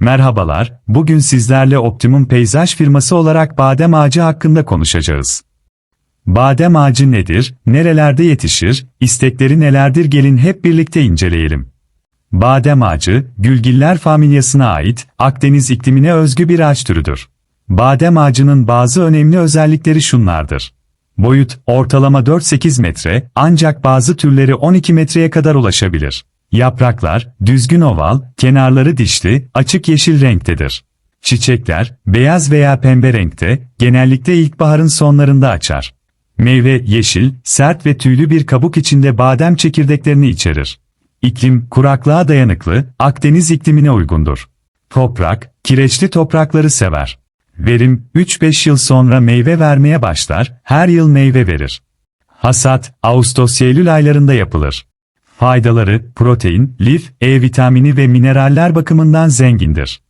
Merhabalar, bugün sizlerle Optimum Peyzaj firması olarak badem ağacı hakkında konuşacağız. Badem ağacı nedir, nerelerde yetişir, istekleri nelerdir gelin hep birlikte inceleyelim. Badem ağacı, gülgiller familyasına ait, Akdeniz iklimine özgü bir ağaç türüdür. Badem ağacının bazı önemli özellikleri şunlardır. Boyut, ortalama 4-8 metre, ancak bazı türleri 12 metreye kadar ulaşabilir. Yapraklar, düzgün oval, kenarları dişli, açık yeşil renktedir. Çiçekler, beyaz veya pembe renkte, genellikle ilkbaharın sonlarında açar. Meyve, yeşil, sert ve tüylü bir kabuk içinde badem çekirdeklerini içerir. İklim, kuraklığa dayanıklı, Akdeniz iklimine uygundur. Toprak, kireçli toprakları sever. Verim, 3-5 yıl sonra meyve vermeye başlar, her yıl meyve verir. Hasat, Ağustos-Eylül aylarında yapılır. Faydaları, protein, lif, E vitamini ve mineraller bakımından zengindir.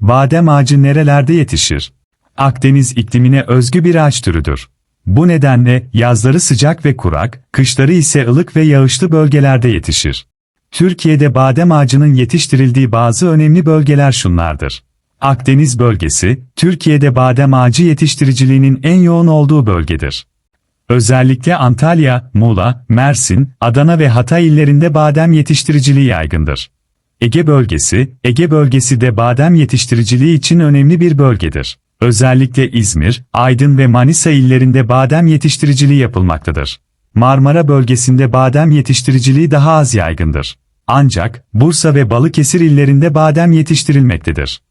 Badem ağacı nerelerde yetişir? Akdeniz iklimine özgü bir ağaç türüdür. Bu nedenle yazları sıcak ve kurak, kışları ise ılık ve yağışlı bölgelerde yetişir. Türkiye'de badem ağacının yetiştirildiği bazı önemli bölgeler şunlardır. Akdeniz bölgesi, Türkiye'de badem ağacı yetiştiriciliğinin en yoğun olduğu bölgedir. Özellikle Antalya, Muğla, Mersin, Adana ve Hatay illerinde badem yetiştiriciliği yaygındır. Ege bölgesi, Ege bölgesi de badem yetiştiriciliği için önemli bir bölgedir. Özellikle İzmir, Aydın ve Manisa illerinde badem yetiştiriciliği yapılmaktadır. Marmara bölgesinde badem yetiştiriciliği daha az yaygındır. Ancak Bursa ve Balıkesir illerinde badem yetiştirilmektedir.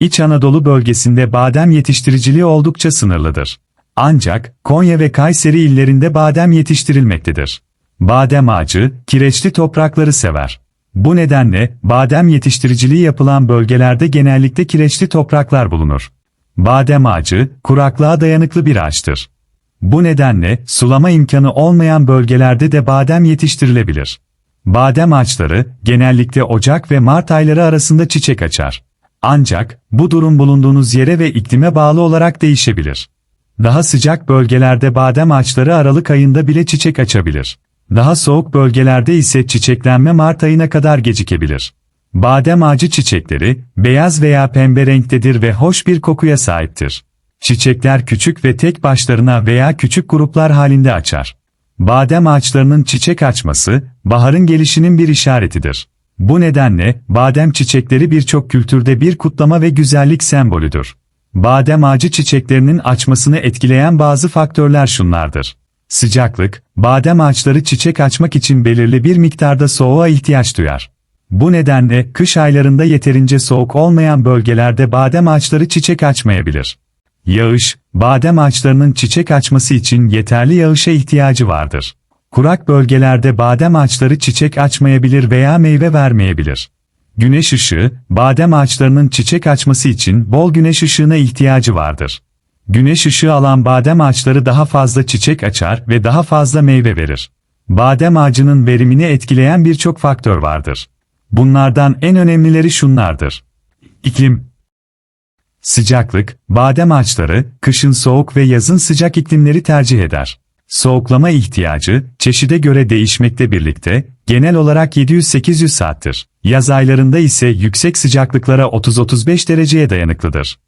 İç Anadolu bölgesinde badem yetiştiriciliği oldukça sınırlıdır. Ancak Konya ve Kayseri illerinde badem yetiştirilmektedir. Badem ağacı, kireçli toprakları sever. Bu nedenle badem yetiştiriciliği yapılan bölgelerde genellikle kireçli topraklar bulunur. Badem ağacı, kuraklığa dayanıklı bir ağaçtır. Bu nedenle sulama imkanı olmayan bölgelerde de badem yetiştirilebilir. Badem ağaçları genellikle Ocak ve Mart ayları arasında çiçek açar. Ancak bu durum bulunduğunuz yere ve iklime bağlı olarak değişebilir. Daha sıcak bölgelerde badem ağaçları Aralık ayında bile çiçek açabilir. Daha soğuk bölgelerde ise çiçeklenme Mart ayına kadar gecikebilir. Badem ağacı çiçekleri, beyaz veya pembe renktedir ve hoş bir kokuya sahiptir. Çiçekler küçük ve tek başlarına veya küçük gruplar halinde açar. Badem ağaçlarının çiçek açması, baharın gelişinin bir işaretidir. Bu nedenle, badem çiçekleri birçok kültürde bir kutlama ve güzellik sembolüdür. Badem ağacı çiçeklerinin açmasını etkileyen bazı faktörler şunlardır. Sıcaklık, badem ağaçları çiçek açmak için belirli bir miktarda soğuğa ihtiyaç duyar. Bu nedenle kış aylarında yeterince soğuk olmayan bölgelerde badem ağaçları çiçek açmayabilir. Yağış, badem ağaçlarının çiçek açması için yeterli yağışa ihtiyacı vardır. Kurak bölgelerde badem ağaçları çiçek açmayabilir veya meyve vermeyebilir. Güneş ışığı, badem ağaçlarının çiçek açması için bol güneş ışığına ihtiyacı vardır. Güneş ışığı alan badem ağaçları daha fazla çiçek açar ve daha fazla meyve verir. Badem ağacının verimini etkileyen birçok faktör vardır. Bunlardan en önemlileri şunlardır. İklim Sıcaklık, badem ağaçları, kışın soğuk ve yazın sıcak iklimleri tercih eder. Soğuklama ihtiyacı, çeşide göre değişmekte birlikte, genel olarak 700-800 saattir. Yaz aylarında ise yüksek sıcaklıklara 30-35 dereceye dayanıklıdır.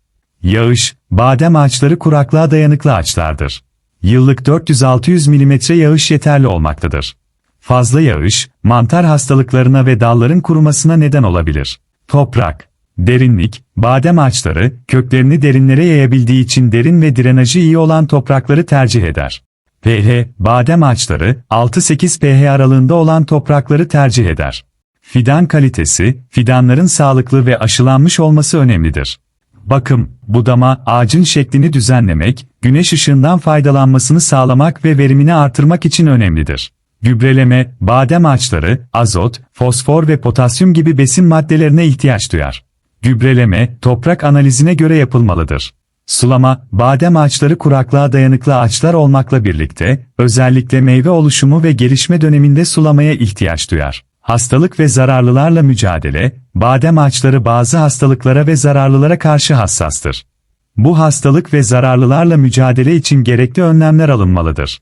Yağış, badem ağaçları kuraklığa dayanıklı ağaçlardır. Yıllık 400-600 mm yağış yeterli olmaktadır. Fazla yağış, mantar hastalıklarına ve dalların kurumasına neden olabilir. Toprak, derinlik, badem ağaçları, köklerini derinlere yayabildiği için derin ve drenajı iyi olan toprakları tercih eder. pH, badem ağaçları, 6-8 pH aralığında olan toprakları tercih eder. Fidan kalitesi, fidanların sağlıklı ve aşılanmış olması önemlidir. Bakım, budama, ağacın şeklini düzenlemek, güneş ışığından faydalanmasını sağlamak ve verimini artırmak için önemlidir. Gübreleme, badem ağaçları, azot, fosfor ve potasyum gibi besin maddelerine ihtiyaç duyar. Gübreleme, toprak analizine göre yapılmalıdır. Sulama, badem ağaçları kuraklığa dayanıklı ağaçlar olmakla birlikte, özellikle meyve oluşumu ve gelişme döneminde sulamaya ihtiyaç duyar. Hastalık ve zararlılarla mücadele, badem ağaçları bazı hastalıklara ve zararlılara karşı hassastır. Bu hastalık ve zararlılarla mücadele için gerekli önlemler alınmalıdır.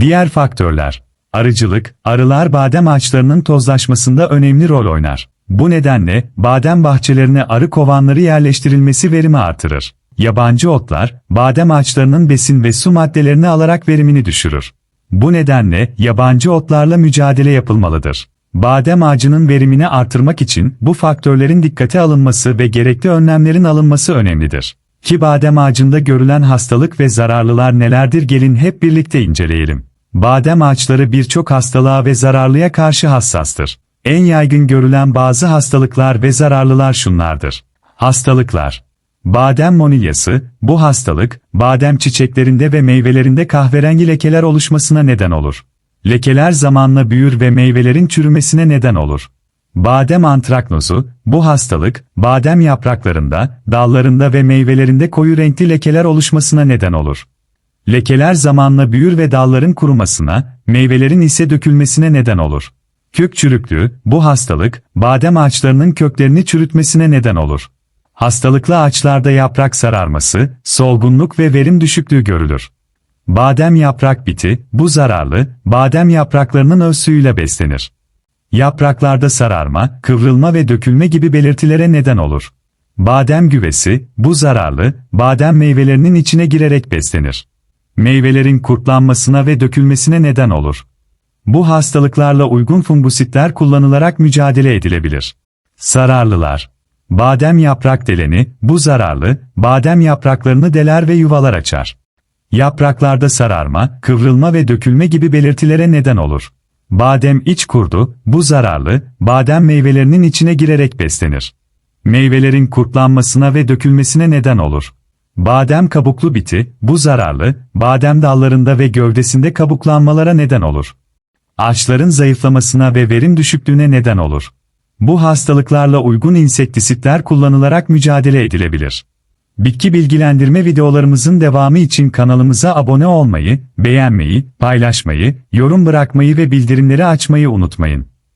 Diğer faktörler, arıcılık, arılar badem ağaçlarının tozlaşmasında önemli rol oynar. Bu nedenle badem bahçelerine arı kovanları yerleştirilmesi verimi artırır. Yabancı otlar, badem ağaçlarının besin ve su maddelerini alarak verimini düşürür. Bu nedenle yabancı otlarla mücadele yapılmalıdır. Badem ağacının verimini artırmak için bu faktörlerin dikkate alınması ve gerekli önlemlerin alınması önemlidir. Ki badem ağacında görülen hastalık ve zararlılar nelerdir gelin hep birlikte inceleyelim. Badem ağaçları birçok hastalığa ve zararlıya karşı hassastır. En yaygın görülen bazı hastalıklar ve zararlılar şunlardır. Hastalıklar Badem monilyası, bu hastalık, badem çiçeklerinde ve meyvelerinde kahverengi lekeler oluşmasına neden olur. Lekeler zamanla büyür ve meyvelerin çürümesine neden olur. Badem antraknozu, bu hastalık, badem yapraklarında, dallarında ve meyvelerinde koyu renkli lekeler oluşmasına neden olur. Lekeler zamanla büyür ve dalların kurumasına, meyvelerin ise dökülmesine neden olur. Kök çürüklüğü, bu hastalık, badem ağaçlarının köklerini çürütmesine neden olur. Hastalıklı ağaçlarda yaprak sararması, solgunluk ve verim düşüklüğü görülür. Badem yaprak biti, bu zararlı, badem yapraklarının öz suyuyla beslenir. Yapraklarda sararma, kıvrılma ve dökülme gibi belirtilere neden olur. Badem güvesi, bu zararlı, badem meyvelerinin içine girerek beslenir. Meyvelerin kurtlanmasına ve dökülmesine neden olur. Bu hastalıklarla uygun fungusitler kullanılarak mücadele edilebilir. Sararlılar Badem yaprak deleni, bu zararlı, badem yapraklarını deler ve yuvalar açar. Yapraklarda sararma, kıvrılma ve dökülme gibi belirtilere neden olur. Badem iç kurdu, bu zararlı, badem meyvelerinin içine girerek beslenir. Meyvelerin kurtlanmasına ve dökülmesine neden olur. Badem kabuklu biti, bu zararlı, badem dallarında ve gövdesinde kabuklanmalara neden olur. Ağaçların zayıflamasına ve verim düşüklüğüne neden olur. Bu hastalıklarla uygun insektisitler kullanılarak mücadele edilebilir. Bitki bilgilendirme videolarımızın devamı için kanalımıza abone olmayı, beğenmeyi, paylaşmayı, yorum bırakmayı ve bildirimleri açmayı unutmayın.